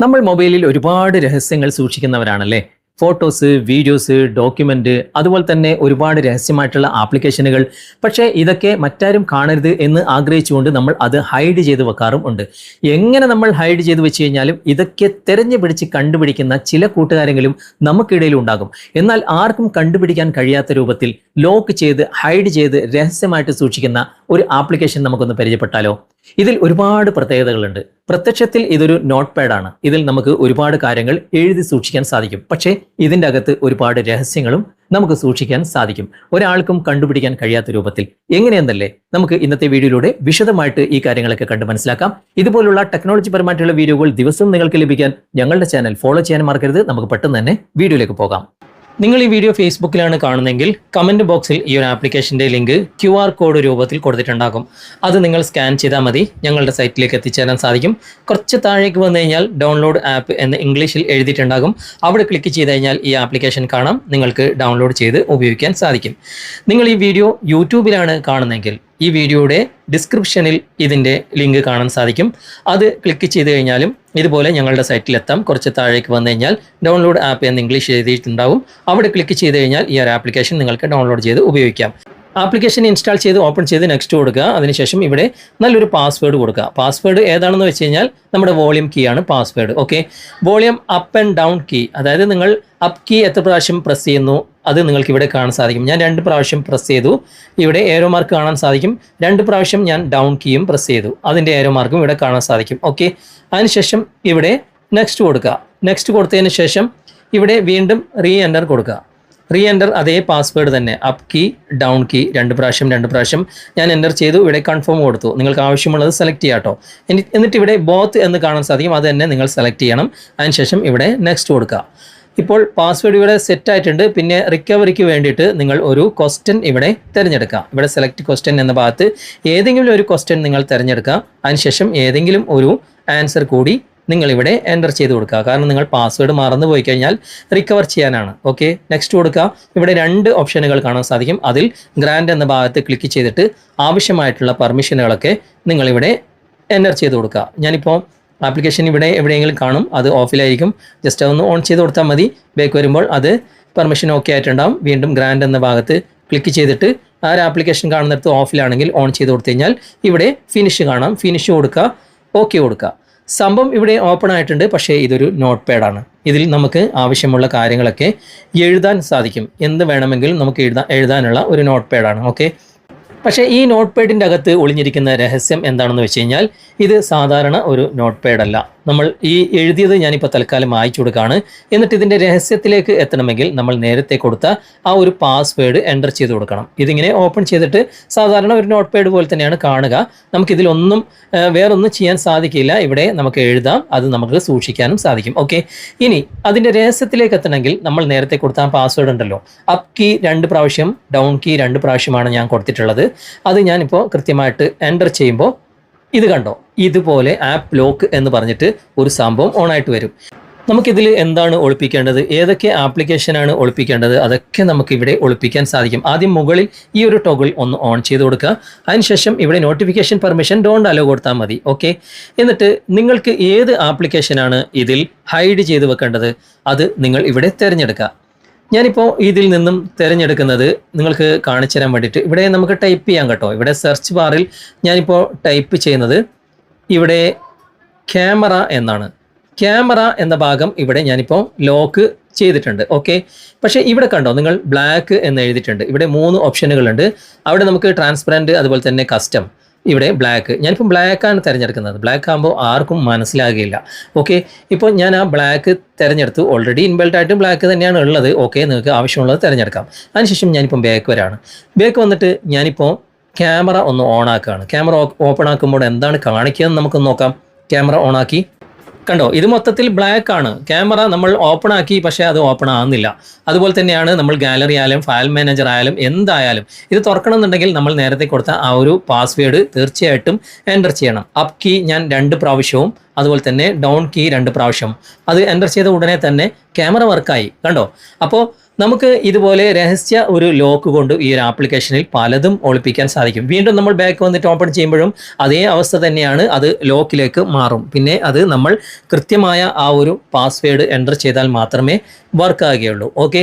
നമ്മൾ മൊബൈലിൽ ഒരുപാട് രഹസ്യങ്ങൾ സൂക്ഷിക്കുന്നവരാണല്ലേ? ഫോട്ടോസ് വീഡിയോസ് ഡോക്യുമെന്റ് അതുപോലെ തന്നെ ഒരുപാട് രഹസ്യമായിട്ടുള്ള ആപ്ലിക്കേഷനുകൾ. പക്ഷേ ഇതൊക്കെ മറ്റാരും കാണരുത് എന്ന് ആഗ്രഹിച്ചുകൊണ്ട് നമ്മൾ അത് ഹൈഡ് ചെയ്ത് വെക്കാറും ഉണ്ട്. എങ്ങനെ നമ്മൾ ഹൈഡ് ചെയ്ത് വെച്ച് കഴിഞ്ഞാലും ഇതൊക്കെ തെരഞ്ഞു പിടിച്ച് കണ്ടുപിടിക്കുന്ന ചില കൂട്ടുകാരെങ്കിലും നമുക്കിടയിൽ ഉണ്ടാകും. എന്നാൽ ആർക്കും കണ്ടുപിടിക്കാൻ കഴിയാത്ത രൂപത്തിൽ ലോക്ക് ചെയ്ത് ഹൈഡ് ചെയ്ത് രഹസ്യമായിട്ട് സൂക്ഷിക്കുന്ന ഒരു ആപ്ലിക്കേഷൻ നമുക്കൊന്ന് പരിചയപ്പെട്ടാലോ? ഇതിൽ ഒരുപാട് പ്രത്യേകതകളുണ്ട്. പ്രത്യക്ഷത്തിൽ ഇതൊരു നോട്ട് പാഡാണ് ഇതിൽ നമുക്ക് ഒരുപാട് കാര്യങ്ങൾ എഴുതി സൂക്ഷിക്കാൻ സാധിക്കും. പക്ഷേ ഇതിന്റെ അകത്ത് ഒരുപാട് രഹസ്യങ്ങളും നമുക്ക് സൂക്ഷിക്കാൻ സാധിക്കും. ഒരാൾക്കും കണ്ടുപിടിക്കാൻ കഴിയാത്ത രൂപത്തിൽ. എങ്ങനെയെന്നല്ലേ? നമുക്ക് ഇന്നത്തെ വീഡിയോയിലൂടെ വിശദമായിട്ട് ഈ കാര്യങ്ങളൊക്കെ കണ്ട് മനസ്സിലാക്കാം. ഇതുപോലുള്ള ടെക്നോളജി പരമായിട്ടുള്ള വീഡിയോകൾ ദിവസവും നിങ്ങൾക്ക് ലഭിക്കാൻ ഞങ്ങളുടെ ചാനൽ ഫോളോ ചെയ്യാൻ മറക്കരുത്. നമുക്ക് പെട്ടെന്ന് തന്നെ വീഡിയോയിലേക്ക് പോകാം. നിങ്ങൾ ഈ വീഡിയോ ഫേസ്ബുക്കിലാണ് കാണുന്നതെങ്കിൽ കമന്റ് ബോക്സിൽ ഈ ഒരു ആപ്ലിക്കേഷന്റെ ലിങ്ക് ക്യു ആർ കോഡ് രൂപത്തിൽ കൊടുത്തിട്ടുണ്ടാകും. അത് നിങ്ങൾ സ്കാൻ ചെയ്താൽ മതി. ഞങ്ങളുടെ സൈറ്റിലേക്ക് എത്തിച്ചേരാൻ സാധിക്കും. കുറച്ച് താഴേക്ക് വന്നു കഴിഞ്ഞാൽ ഡൗൺലോഡ് ആപ്പ് എന്ന് ഇംഗ്ലീഷിൽ എഴുതിയിട്ടുണ്ടാകും. അവിടെ ക്ലിക്ക് ചെയ്ത് കഴിഞ്ഞാൽ ഈ ആപ്ലിക്കേഷൻ കാണാം. നിങ്ങൾക്ക് ഡൗൺലോഡ് ചെയ്ത് ഉപയോഗിക്കാൻ സാധിക്കും. നിങ്ങൾ ഈ വീഡിയോ യൂട്യൂബിലാണ് കാണുന്നതെങ്കിൽ ഈ വീഡിയോയുടെ ഡിസ്ക്രിപ്ഷനിൽ ഇതിന്റെ ലിങ്ക് കാണാൻ സാധിക്കും. അത് ക്ലിക്ക് ചെയ്ത് കഴിഞ്ഞാലും ഇതുപോലെ ഞങ്ങളുടെ സൈറ്റിലെത്താം. കുറച്ച് താഴേക്ക് വന്നു കഴിഞ്ഞാൽ ഡൗൺലോഡ് ആപ്പ് എന്ന് ഇംഗ്ലീഷ് എഴുതിയിട്ടുണ്ടാവും. അവിടെ ക്ലിക്ക് ചെയ്ത് കഴിഞ്ഞാൽ ഈ ഒരു ആപ്ലിക്കേഷൻ നിങ്ങൾക്ക് ഡൗൺലോഡ് ചെയ്ത് ഉപയോഗിക്കാം. ആപ്ലിക്കേഷൻ ഇൻസ്റ്റാൾ ചെയ്ത് ഓപ്പൺ ചെയ്ത് നെക്സ്റ്റ് കൊടുക്കുക. അതിനുശേഷം ഇവിടെ നല്ലൊരു പാസ്വേഡ് കൊടുക്കുക. പാസ്വേഡ് ഏതാണെന്ന് വെച്ച് കഴിഞ്ഞാൽ നമ്മുടെ വോളിയം കീ ആണ് password. Okay? Volume up and down key. അതായത് നിങ്ങൾ അപ്പ് കീ എത്ര പ്രാവശ്യം പ്രസ് ചെയ്യുന്നു അത് നിങ്ങൾക്ക് ഇവിടെ കാണാൻ സാധിക്കും. ഞാൻ രണ്ട് പ്രാവശ്യം പ്രസ് ചെയ്തു. ഇവിടെ ഏരോ മാർക്ക് കാണാൻ സാധിക്കും. രണ്ട് പ്രാവശ്യം ഞാൻ ഡൗൺ കീയും പ്രസ് ചെയ്തു. അതിന്റെ ഏരോ മാർക്കും ഇവിടെ കാണാൻ സാധിക്കും. ഓക്കെ? അതിനുശേഷം ഇവിടെ നെക്സ്റ്റ് കൊടുക്കുക. നെക്സ്റ്റ് കൊടുത്തതിന് ശേഷം ഇവിടെ വീണ്ടും റീ എന്റർ കൊടുക്കുക. റീ എന്റർ അതേ പാസ്വേഡ് തന്നെ. അപ്പ് കീ ഡൗൺ കീ രണ്ട് പ്രാവശ്യം രണ്ട് പ്രാവശ്യം. ഞാൻ എന്റർ ചെയ്തു ഇവിടെ കൺഫേം കൊടുത്തു. നിങ്ങൾക്ക് ആവശ്യമുള്ളത് സെലക്ട് ചെയ്യാം കേട്ടോ എന്നിട്ട് ഇവിടെ ബോത്ത് എന്ന് കാണാൻ സാധിക്കും. അത് തന്നെ നിങ്ങൾ സെലക്ട് ചെയ്യണം. അതിനുശേഷം ഇവിടെ നെക്സ്റ്റ് കൊടുക്കുക. ഇപ്പോൾ പാസ്വേഡ് ഇവിടെ സെറ്റ് ആയിട്ടുണ്ട്. പിന്നെ റിക്കവറിക്ക് വേണ്ടിയിട്ട് നിങ്ങൾ ഒരു ക്വസ്റ്റ്യൻ ഇവിടെ തിരഞ്ഞെടുക്കുക. ഇവിടെ സെലക്ട് ക്വസ്റ്റ്യൻ എന്ന ഭാഗത്ത് ഏതെങ്കിലും ഒരു ക്വസ്റ്റ്യൻ നിങ്ങൾ തിരഞ്ഞെടുക്കുക. അതിനുശേഷം ഏതെങ്കിലും ഒരു ആൻസർ കൂടി നിങ്ങൾ ഇവിടെ എന്റർ ചെയ്ത് കൊടുക്കുക. കാരണം നിങ്ങൾ പാസ്വേഡ് മറന്നു പോയി കഴിഞ്ഞാൽ റിക്കവർ ചെയ്യാനാണ്. ഓക്കെ നെക്സ്റ്റ് കൊടുക്കുക. ഇവിടെ രണ്ട് ഓപ്ഷനുകൾ കാണാൻ സാധിക്കും. അതിൽ ഗ്രാൻഡ് എന്ന ഭാഗത്ത് ക്ലിക്ക് ചെയ്തിട്ട് ആവശ്യമായിട്ടുള്ള പെർമിഷനുകളൊക്കെ നിങ്ങളിവിടെ എന്റർ ചെയ്ത് കൊടുക്കുക. ഞാനിപ്പോൾ ആപ്ലിക്കേഷൻ ഇവിടെ എവിടെയെങ്കിലും കാണും. അത് ഓഫിലായിരിക്കും. ജസ്റ്റ് അതൊന്ന് ഓൺ ചെയ്ത് കൊടുത്താൽ മതി. ബാക്ക് വരുമ്പോൾ അത് പെർമിഷൻ ഓക്കെ ആയിട്ടുണ്ടാവും. വീണ്ടും ഗ്രാൻഡ് എന്ന ഭാഗത്ത് ക്ലിക്ക് ചെയ്തിട്ട് ആ ഒരു ആപ്ലിക്കേഷൻ കാണുന്നിടത്ത് ഓഫിലാണെങ്കിൽ ഓൺ ചെയ്ത് കൊടുത്തു കഴിഞ്ഞാൽ ഇവിടെ ഫിനിഷ് കാണാം. ഫിനിഷ് കൊടുക്കുക. ഓക്കെ കൊടുക്കുക. സംഭവം ഇവിടെ ഓപ്പൺ ആയിട്ടുണ്ട് പക്ഷേ ഇതൊരു നോട്ട് പാഡാണ് ഇതിൽ നമുക്ക് ആവശ്യമുള്ള കാര്യങ്ങളൊക്കെ എഴുതാൻ സാധിക്കും. എന്ത് വേണമെങ്കിലും നമുക്ക് എഴുതാൻ എഴുതാനുള്ള ഒരു നോട്ട് പാഡാണ് ഓക്കെ പക്ഷേ ഈ നോട്ട് പാഡിന്റെ അകത്ത് ഒളിഞ്ഞിരിക്കുന്ന രഹസ്യം എന്താണെന്ന് വെച്ച് കഴിഞ്ഞാൽ ഇത് സാധാരണ ഒരു നോട്ട് പാഡല്ല നമ്മൾ ഈ എഴുതിയത് ഞാനിപ്പോൾ തൽക്കാലം വായിച്ചു കൊടുക്കുകയാണ് എന്നിട്ട് ഇതിന്റെ രഹസ്യത്തിലേക്ക് എത്തണമെങ്കിൽ നമ്മൾ നേരത്തെ കൊടുത്ത ആ ഒരു പാസ്വേഡ് എന്റർ ചെയ്ത് കൊടുക്കണം. ഇതിങ്ങനെ ഓപ്പൺ ചെയ്തിട്ട് സാധാരണ ഒരു നോട്ട് പാഡ് പോലെ തന്നെയാണ് കാണുക. നമുക്കിതിലൊന്നും വേറൊന്നും ചെയ്യാൻ സാധിക്കില്ല. ഇവിടെ നമുക്ക് എഴുതാം. അത് നമുക്ക് സൂക്ഷിക്കാനും സാധിക്കും. ഓക്കെ ഇനി അതിന്റെ രഹസ്യത്തിലേക്ക് എത്തണമെങ്കിൽ നമ്മൾ നേരത്തെ കൊടുത്ത ആ പാസ്വേഡ് ഉണ്ടല്ലോ. അപ്പ് കീ രണ്ട് പ്രാവശ്യം ഡൗൺ കീ രണ്ട് പ്രാവശ്യമാണ് ഞാൻ കൊടുത്തിട്ടുള്ളത്. അത് ഞാനിപ്പോൾ കൃത്യമായിട്ട് എന്റർ ചെയ്യുമ്പോൾ ഇത് കണ്ടോ? ഇതുപോലെ ആപ്പ് ലോക്ക് എന്ന് പറഞ്ഞിട്ട് ഒരു സംഭവം ഓൺ ആയിട്ട് വരും. നമുക്കിതിൽ എന്താണ് ഒളിപ്പിക്കേണ്ടത്? ഏതൊക്കെ ആപ്ലിക്കേഷനാണ് ഒളിപ്പിക്കേണ്ടത്? അതൊക്കെ നമുക്ക് ഇവിടെ ഒളിപ്പിക്കാൻ സാധിക്കും. ആദ്യം മുകളിൽ ഈ ഒരു ടോഗിൾ ഒന്ന് ഓൺ ചെയ്ത് കൊടുക്കുക. അതിനുശേഷം ഇവിടെ നോട്ടിഫിക്കേഷൻ പെർമിഷൻ ഡോണ്ട് അലോ കൊടുത്താൽ മതി. ഓക്കെ എന്നിട്ട് നിങ്ങൾക്ക് ഏത് ആപ്ലിക്കേഷനാണ് ഇതിൽ ഹൈഡ് ചെയ്ത് വെക്കേണ്ടത്? അത് നിങ്ങൾ ഇവിടെ തിരഞ്ഞെടുക്കുക. ഞാനിപ്പോൾ ഇതിൽ നിന്നും തിരഞ്ഞെടുക്കുന്നത് നിങ്ങൾക്ക് കാണിച്ചു തരാൻ വേണ്ടിയിട്ട്. ഇവിടെ നമുക്ക് ടൈപ്പ് ചെയ്യാം കേട്ടോ. ഇവിടെ സെർച്ച് ബാറിൽ ഞാനിപ്പോൾ ടൈപ്പ് ചെയ്യുന്നത് ഇവിടെ ക്യാമറ എന്നാണ്. ക്യാമറ എന്ന ഭാഗം ഇവിടെ ഞാനിപ്പോൾ ലോക്ക് ചെയ്തിട്ടുണ്ട്. ഓക്കെ പക്ഷേ ഇവിടെ കണ്ടോ നിങ്ങൾ ബ്ലാക്ക് എന്ന് എഴുതിയിട്ടുണ്ട്. ഇവിടെ മൂന്ന് ഓപ്ഷനുകളുണ്ട് അവിടെ നമുക്ക് ട്രാൻസ്പെറന്റ് അതുപോലെ തന്നെ കസ്റ്റം ഇവിടെ ബ്ലാക്ക് ഞാനിപ്പോൾ ബ്ലാക്കാണ് തിരഞ്ഞെടുക്കുന്നത്. ബ്ലാക്ക് ആകുമ്പോൾ ആർക്കും മനസ്സിലാകില്ല. ഓക്കെ ഇപ്പോൾ ഞാൻ ആ ബ്ലാക്ക് തിരഞ്ഞെടുത്തു. ഓൾറെഡി ഇൻബിൽഡ് ആയിട്ട് ബ്ലാക്ക് തന്നെയാണ് ഉള്ളത്. ഓക്കെ നിങ്ങൾക്ക് ആവശ്യമുള്ളത് തിരഞ്ഞെടുക്കാം. അതിനുശേഷം ഞാനിപ്പം ബാക്ക് വരാണ്. ബാക്ക് വന്നിട്ട് ഞാനിപ്പോൾ ക്യാമറ ഒന്ന് ഓൺ ആക്കുകയാണ് ക്യാമറ ഓപ്പൺ ആക്കുമ്പോൾ എന്താണ് കാണിക്കുക നമുക്കൊന്ന് നോക്കാം. ക്യാമറ ഓൺ ആക്കി. കണ്ടോ ഇത് മൊത്തത്തിൽ ബ്ലാക്ക് ആണ്. ക്യാമറ നമ്മൾ ഓപ്പൺ ആക്കി പക്ഷേ അത് ഓപ്പൺ ആകുന്നില്ല അതുപോലെ തന്നെയാണ് നമ്മൾ ഗാലറി ആയാലും ഫയൽ മാനേജർ ആയാലും എന്തായാലും ഇത് തുറക്കണമെന്നുണ്ടെങ്കിൽ നമ്മൾ നേരത്തെ കൊടുത്ത ആ ഒരു പാസ്വേഡ് തീർച്ചയായിട്ടും എന്റർ ചെയ്യണം. അപ്പ് കീ ഞാൻ രണ്ട് പ്രാവശ്യവും അതുപോലെ തന്നെ ഡൗൺ കീ രണ്ട് പ്രാവശ്യം. അത് എന്റർ ചെയ്ത ഉടനെ തന്നെ ക്യാമറ വർക്കായി കണ്ടോ? അപ്പോൾ നമുക്ക് ഇതുപോലെ രഹസ്യ ഒരു ലോക്ക് കൊണ്ട് ഈ ഒരു ആപ്ലിക്കേഷനിൽ പലതും ഒളിപ്പിക്കാൻ സാധിക്കും. വീണ്ടും നമ്മൾ ബാക്ക് വന്നിട്ട് ഓപ്പൺ ചെയ്യുമ്പോഴും അതേ അവസ്ഥ തന്നെയാണ് അത് ലോക്കിലേക്ക് മാറും. പിന്നെ അത് നമ്മൾ കൃത്യമായ ആ ഒരു പാസ്വേഡ് എന്റർ ചെയ്താൽ മാത്രമേ വർക്ക് ആകുകയുള്ളൂ. ഓക്കെ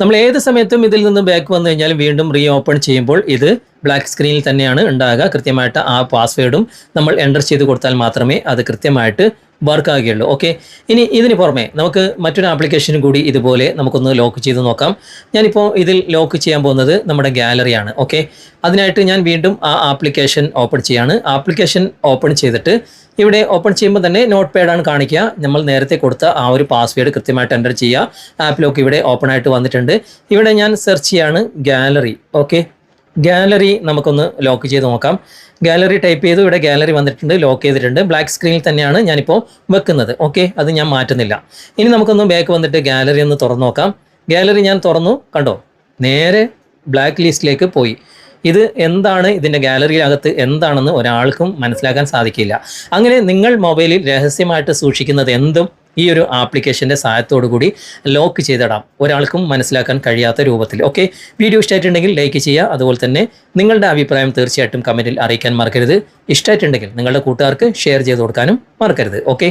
നമ്മൾ ഏത് സമയത്തും ഇതിൽ നിന്ന് ബാക്ക് വന്നു കഴിഞ്ഞാലും വീണ്ടും റീ ഓപ്പൺ ചെയ്യുമ്പോൾ ഇത് ബ്ലാക്ക് സ്ക്രീനിൽ തന്നെയാണ് ഉണ്ടാകുക. കൃത്യമായിട്ട് ആ പാസ്വേഡും നമ്മൾ എന്റർ ചെയ്ത് കൊടുത്താൽ മാത്രമേ അത് കൃത്യമായിട്ട് വർക്ക് ആകുകയുള്ളൂ ഓക്കെ ഇനി ഇതിന് പുറമെ നമുക്ക് മറ്റൊരു ആപ്ലിക്കേഷനും കൂടി ഇതുപോലെ നമുക്കൊന്ന് ലോക്ക് ചെയ്ത് നോക്കാം. ഞാനിപ്പോൾ ഇതിൽ ലോക്ക് ചെയ്യാൻ പോകുന്നത് നമ്മുടെ ഗാലറിയാണ് ഓക്കെ അതിനായിട്ട് ഞാൻ വീണ്ടും ആ ആപ്ലിക്കേഷൻ ഓപ്പൺ ചെയ്യാണ്. ആപ്ലിക്കേഷൻ ഓപ്പൺ ചെയ്തിട്ട് ഇവിടെ ഓപ്പൺ ചെയ്യുമ്പോൾ തന്നെ നോട്ട് പാഡാണ് കാണിക്കുക. നമ്മൾ നേരത്തെ കൊടുത്ത ആ ഒരു പാസ്വേഡ് കൃത്യമായിട്ട് എന്റർ ചെയ്യുക. ആപ്പ് ലോക്ക് ഇവിടെ ഓപ്പൺ ആയിട്ട് വന്നിട്ടുണ്ട്. ഇവിടെ ഞാൻ സെർച്ച് ചെയ്യാണ് ഗാലറി ഓക്കെ ഗാലറി നമുക്കൊന്ന് ലോക്ക് ചെയ്ത് നോക്കാം. ഗാലറി ടൈപ്പ് ചെയ്തു. ഇവിടെ ഗാലറി വന്നിട്ടുണ്ട്. ലോക്ക് ചെയ്തിട്ടുണ്ട്. ബ്ലാക്ക് സ്ക്രീനിൽ തന്നെയാണ് ഞാനിപ്പോൾ വെക്കുന്നത്. ഓക്കെ അത് ഞാൻ മാറ്റുന്നില്ല. ഇനി നമുക്കൊന്ന് ബാക്ക് വന്നിട്ട് ഗാലറി ഒന്ന് തുറന്നു നോക്കാം. ഗാലറി ഞാൻ തുറന്നു. കണ്ടോ? നേരെ ബ്ലാക്ക് ലിസ്റ്റിലേക്ക് പോയി. ഇത് എന്താണ്? ഇതിന്റെ ഗാലറിയിലകത്ത് എന്താണെന്ന് ഒരാൾക്കും മനസ്സിലാക്കാൻ സാധിക്കില്ല. അങ്ങനെ നിങ്ങൾ മൊബൈലിൽ രഹസ്യമായിട്ട് സൂക്ഷിക്കുന്നത് എന്തും ഈ ഒരു ആപ്ലിക്കേഷന്റെ സഹായത്തോടു കൂടി ലോക്ക് ചെയ്തിടാം. ഒരാൾക്കും മനസ്സിലാക്കാൻ കഴിയാത്ത രൂപത്തിൽ. ഓക്കെ വീഡിയോ ഇഷ്ടമായിട്ടുണ്ടെങ്കിൽ ലൈക്ക് ചെയ്യുക. അതുപോലെ തന്നെ നിങ്ങളുടെ അഭിപ്രായം തീർച്ചയായിട്ടും കമന്റിൽ അറിയിക്കാൻ മറക്കരുത്. ഇഷ്ടമായിട്ടുണ്ടെങ്കിൽ നിങ്ങളുടെ കൂട്ടുകാർക്ക് ഷെയർ ചെയ്ത് കൊടുക്കാനും മറക്കരുത്. ഓക്കെ